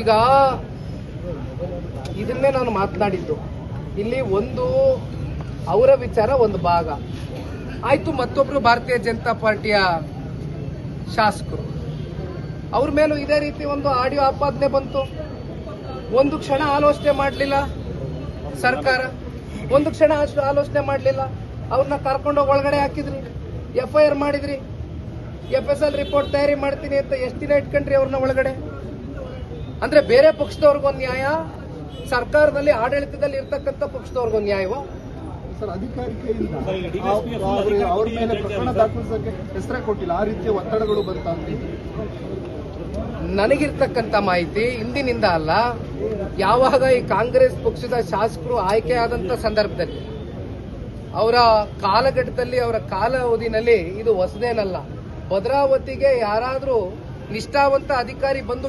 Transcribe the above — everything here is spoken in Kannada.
ಈಗ ಇದನ್ನೇ ನಾನು ಮಾತನಾಡಿದ್ದು. ಇಲ್ಲಿ ಒಂದು ಅವರ ವಿಚಾರ, ಒಂದು ಭಾಗ. ಆಯಿತು ಮತ್ತೊಬ್ಬರು ಭಾರತೀಯ ಜನತಾ ಪಾರ್ಟಿಯ ಶಾಸಕರು. ಅವ್ರ ಮೇಲೂ ಇದೇ ರೀತಿ ಒಂದು ಆಡಿಯೋ ಆಪಾದನೆ ಬಂತು. ಒಂದು ಕ್ಷಣ ಆಲೋಚನೆ ಮಾಡಲಿಲ್ಲ ಸರ್ಕಾರ. ಒಂದು ಕ್ಷಣ ಆಲೋಚನೆ ಮಾಡಲಿಲ್ಲ. ಅವ್ರನ್ನ ಕರ್ಕೊಂಡೋಗಿ ಒಳಗಡೆ ಹಾಕಿದ್ರಿ. ಎಫ್ ಐ ಆರ್ ಮಾಡಿದ್ರಿ. ಎಫ್ ಎಸ್ ಎಲ್ ರಿಪೋರ್ಟ್ ತಯಾರಿ ಮಾಡ್ತೀನಿ ಅಂತ ಎಷ್ಟು ದಿನ ಇಟ್ಕೊಂಡ್ರಿ ಅವ್ರನ್ನ ಒಳಗಡೆ? ಅಂದ್ರೆ ಬೇರೆ ಪಕ್ಷದವ್ರಿಗೊಂದು ನ್ಯಾಯ ಸರ್ಕಾರದಲ್ಲಿ ಆಡಳಿತದಲ್ಲಿ ಇರ್ತಕ್ಕಂಥ ಪಕ್ಷದವ್ರಿಗೊಂದು ನ್ಯಾಯವ ಅವ್ರ- ಮೇಲೆ ಪ್ರಕರಣ ದಾಖಲಿಸಕ್ಕೆ ಹೆಸರೇ ಕೊಟ್ಟಿಲ್ಲ. ಆ ರೀತಿಯ ಒತ್ತಡಗಳು ಬಂತ ಅಂತ ನನಗಿರ್ತಕ್ಕಂಥ ಮಾಹಿತಿ ಇಂದಿನಿಂದ ಅಲ್ಲ ಯಾವಾಗ ಈ ಕಾಂಗ್ರೆಸ್ ಪಕ್ಷದ ಶಾಸಕರು ಆಯ್ಕೆಯಾದಂಥ ಸಂದರ್ಭದಲ್ಲಿ ಅವರ ಕಾಲಘಟ್ಟದಲ್ಲಿ ಅವರ ಕಾಲಾವಧಿನಲ್ಲಿ ಇದು ಹೊಸದೇನಲ್ಲ. ಭದ್ರಾವತಿಗೆ ಯಾರಾದರೂ ನಿಷ್ಠಾವಂತ ಅಧಿಕಾರಿ ಬಂದು